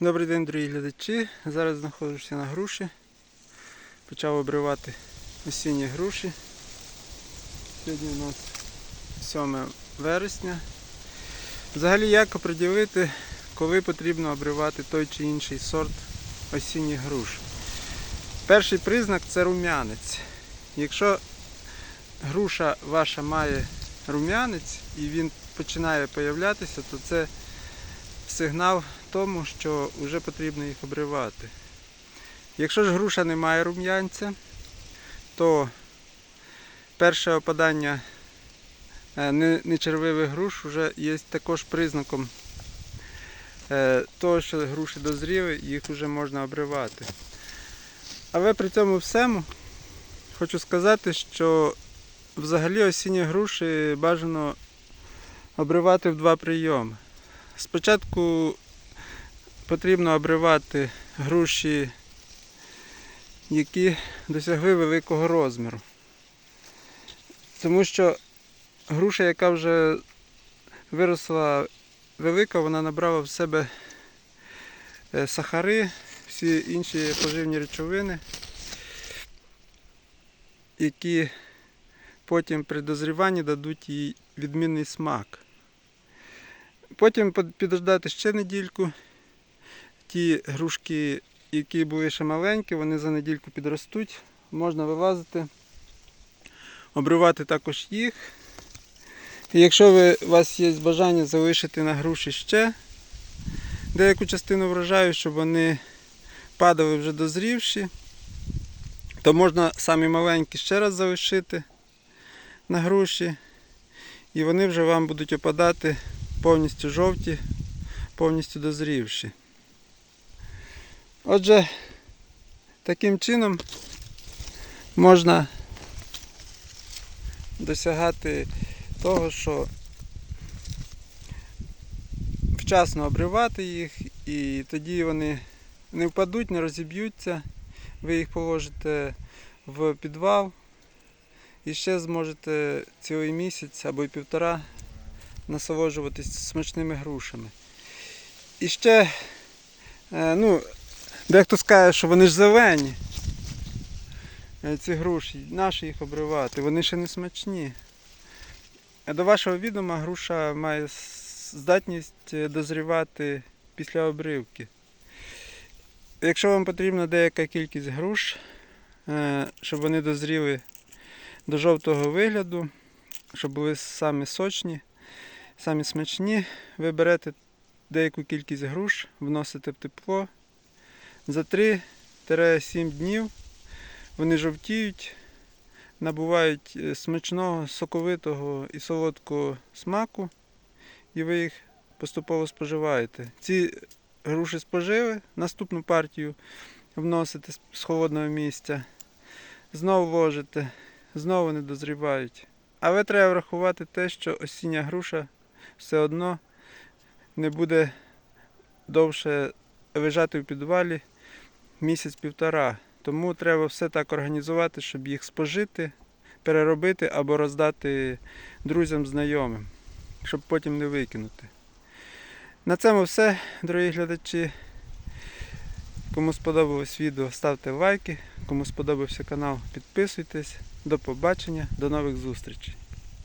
Добрий день, дорогі глядачі. Зараз знаходжуся на груші. Почав обривати осінні груші. Сьогодні у нас 7 вересня. Взагалі як оприділити, коли потрібно обривати той чи інший сорт осінніх груш. Перший признак це рум'янець. Якщо груша ваша має рум'янець і він починає появлятися, то це сигнал тому, що вже потрібно їх обривати. Якщо ж груша не має рум'янця, то перше опадання е, не- нечервивих груш вже є також признаком е, того, що груші дозріли, їх вже можна обривати. Але при цьому всьому хочу сказати, що взагалі осінні груші бажано обривати в два прийоми. Спочатку потрібно обривати груші, які досягли великого розміру. Тому що груша, яка вже виросла велика, вона набрала в себе е, сахари, всі інші поживні речовини, які потім при дозріванні дадуть їй відмінний смак. Потім підождати ще недільку. Ті грушки, які були ще маленькі, вони за недільку підростуть. Можна вилазити, обривати також їх. І якщо ви, у вас є бажання залишити на груші ще деяку частину врожаю, щоб вони падали вже дозрівші, то можна самі маленькі ще раз залишити на груші. І вони вже вам будуть опадати повністю жовті, повністю дозрівші. Отже, таким чином можна досягати того, що вчасно обривати їх, і тоді вони не впадуть, не розіб'ються. Ви їх положите в підвал і ще зможете цілий місяць або й півтора насолоджуватись смачними грушами. І ще, е, ну, дехто скаже, що вони ж зелені. е, Ці груші, наші їх обривати, вони ще не смачні. Е, До вашого відома груша має здатність дозрівати після обривки. Якщо вам потрібна деяка кількість груш, щоб вони дозріли до жовтого вигляду, щоб були самі сочні, самі смачні. Ви берете деяку кількість груш, вносите в тепло. За 3-7 днів вони жовтіють, набувають е, смачного, соковитого і солодкого смаку, і ви їх поступово споживаєте. Ці груші спожили, наступну партію вносите з- холодного місця, знову ложите, знову не дозрівають. Але треба врахувати те, що осіння груша все одно не буде довше лежати в підвалі місяць-півтора. Тому треба все так організувати, щоб їх спожити, переробити або роздати друзям, знайомим, щоб потім не викинути. На цьому все, дорогі глядачі. Кому сподобалось відео, ставте лайки. Кому сподобався канал, підписуйтесь. До побачення, до нових зустрічей.